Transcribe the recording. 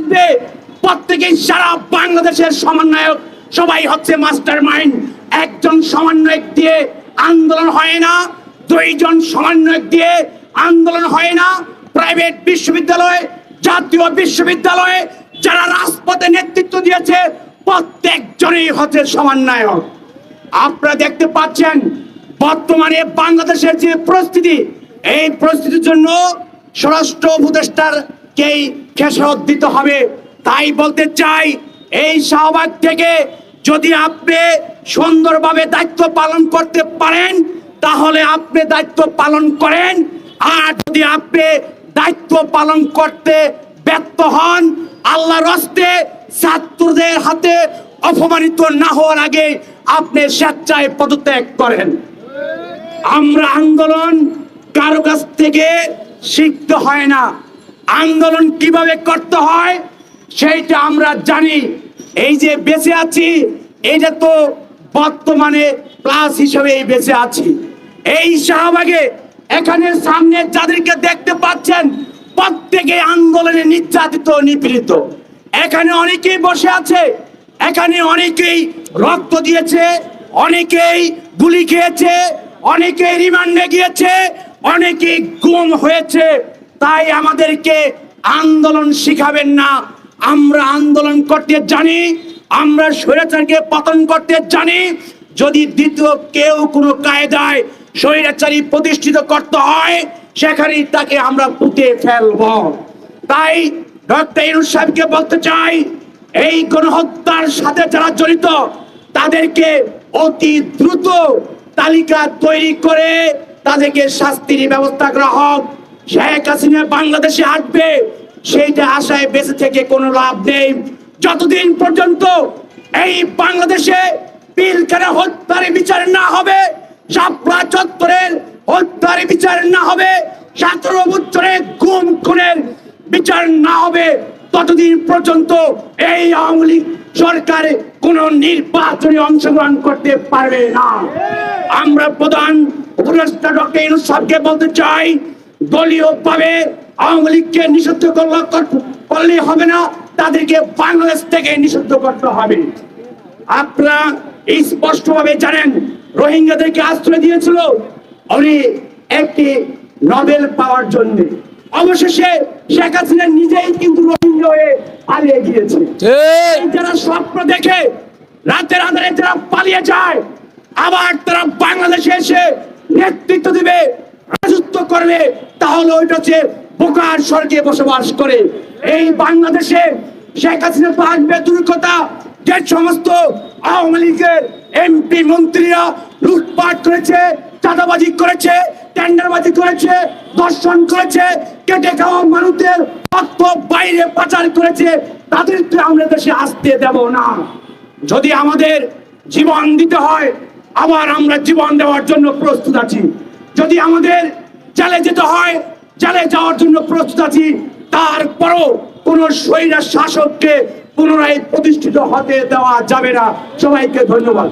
আসবে প্রত্যেকেই সারা বাংলাদেশের সমন্বয়ক। সবাই হচ্ছে মাস্টার মাইন্ড একজন সমন্বয়ক দিয়ে আন্দোলন হয় না, দুইজন সমন্বয়ক দিয়ে আন্দোলন হয় না। প্রাইভেট বিশ্ববিদ্যালয়, জাতীয় বিশ্ববিদ্যালয়ে, যারা রাজপথে নেতৃত্ব দিয়েছে, প্রত্যেকজনই হচ্ছে সমন্বয়ক। আপনারা দেখতে পাচ্ছেন, বর্তমানে বাংলাদেশের যে পরিস্থিতি, এই পরিস্থিতির জন্য স্বরাষ্ট্র উপদেষ্টারকেই খেসারত দিতে হবে, তাই বলতে চাই, এই শাহবাগ থেকে যদি আপনি সুন্দরভাবে দায়িত্ব পালন করতে পারেন, তাহলে আপনি দায়িত্ব পালন করেন। আর যদি আপনি দায়িত্ব পালন করতে ব্যর্থ হন, আল্লাহর হস্তে ছাত্রদের হাতে অপমানিত না হওয়ার আগে আপনি স্বেচ্ছায় পদত্যাগ করেন। আমরা আন্দোলন কারও কাছ থেকে শিখতে হয় না। আন্দোলন কীভাবে করতে হয়, সেইটা আমরা জানি। এই যে বেঁচে আছি, এইটা তো বর্তমানে প্লাস হিসেবে এই বেঁচে আছি। এই শাহবাগে এখানে সামনে যাদেরকে দেখতে পাচ্ছেন, প্রত্যেকে আন্দোলনে নির্যাতিত, নিপীড়িত। এখানে অনেকেই বসে আছে, এখানে অনেকেই রক্ত দিয়েছে, অনেকেই গুলি খেয়েছে, অনেকেই রিমান্ডে গিয়েছে, অনেকেই গুম হয়েছে। তাই আমাদেরকে আন্দোলন শিখাবেন না। আমরা আন্দোলন করতে জানি, আমরা স্বৈরাচারকে পতন করতে জানি। যদি দ্বিতীয় কেউ কোনো কায়দায় স্বৈরাচারী প্রতিষ্ঠিত করতে হয়, সেখানেই তাকে আমরা পুঁতে ফেলব। তাই ডক্টর ইনুস সাহেবকে বলতে চাই, এই গণহত্যার সাথে যারা জড়িত, তাদেরকে অতি দ্রুত তালিকা তৈরি করে তাদেরকে শাস্তির ব্যবস্থা করা হোক। শেখ হাসিনা বাংলাদেশে আসবে, সেইটা আশায় বেঁচে থেকে কোনো লাভ নেই। যতদিন পর্যন্ত এই বাংলাদেশে পিলখানা হত্যার বিচার না হবে, শাপলা চত্বরের হত্যার বিচার না হবে, সতেরো বছরে গুম খুনের বিচার না হবে, ততদিন পর্যন্ত এই আওয়ামী লীগ সরকার কোন নির্বাচনে অংশগ্রহণ করতে পারবে না। আমরা প্রধান উপদেষ্টা ডক্টর ইউনুস সাহেবকে বলতে চাই দলীয় ভাবে আওয়ামী লীগকে নিষিদ্ধ করলে হবে না তাদেরকে বাংলাদেশ থেকে নিষিদ্ধ করতে হবে। আপনারা এই স্পষ্টভাবে জানেন রোহিঙ্গাদেরকে আশ্রয় দিয়েছিল উনি একটি নোবেল পাওয়ার জন্য। অবশেষে শেখ হাসিনা নিজেই কিন্তু রোহিঙ্গা হয়ে পালিয়ে গিয়েছে। যারা স্বপ্ন দেখে রাতের আধারে যারা পালিয়ে যায় আবার তারা বাংলাদেশে এসে নেতৃত্ব দিবে রাজত্ব করবে তাহলে ওইটা হচ্ছে বোকার স্বর্গে বসবাস করে। এই বাংলাদেশে শেখ হাসিনা তো আসবে কথা যে সমস্ত আওয়ামী লীগের এমপি মন্ত্রীরা লুটপাট করেছে, চাঁদাবাজি করেছে, টেন্ডারবাজি করেছে দর্শন করেছে, কেটে খাওয়া মানুষদের রক্ত বাইরে পাচার করেছে, তাদেরকে আমরা দেশে আসতে দেব না। যদি আমাদের জীবন দিতে হয়, আবার আমরা জীবন দেওয়ার জন্য প্রস্তুত আছি। যদি আমাদের জেলে যেতে হয়, জেলে যাওয়ার জন্য প্রস্তুত আছি, তারপরও কোনো স্বৈরা শাসককে পুনরায় প্রতিষ্ঠিত হতে দেওয়া যাবে না। সবাইকে ধন্যবাদ।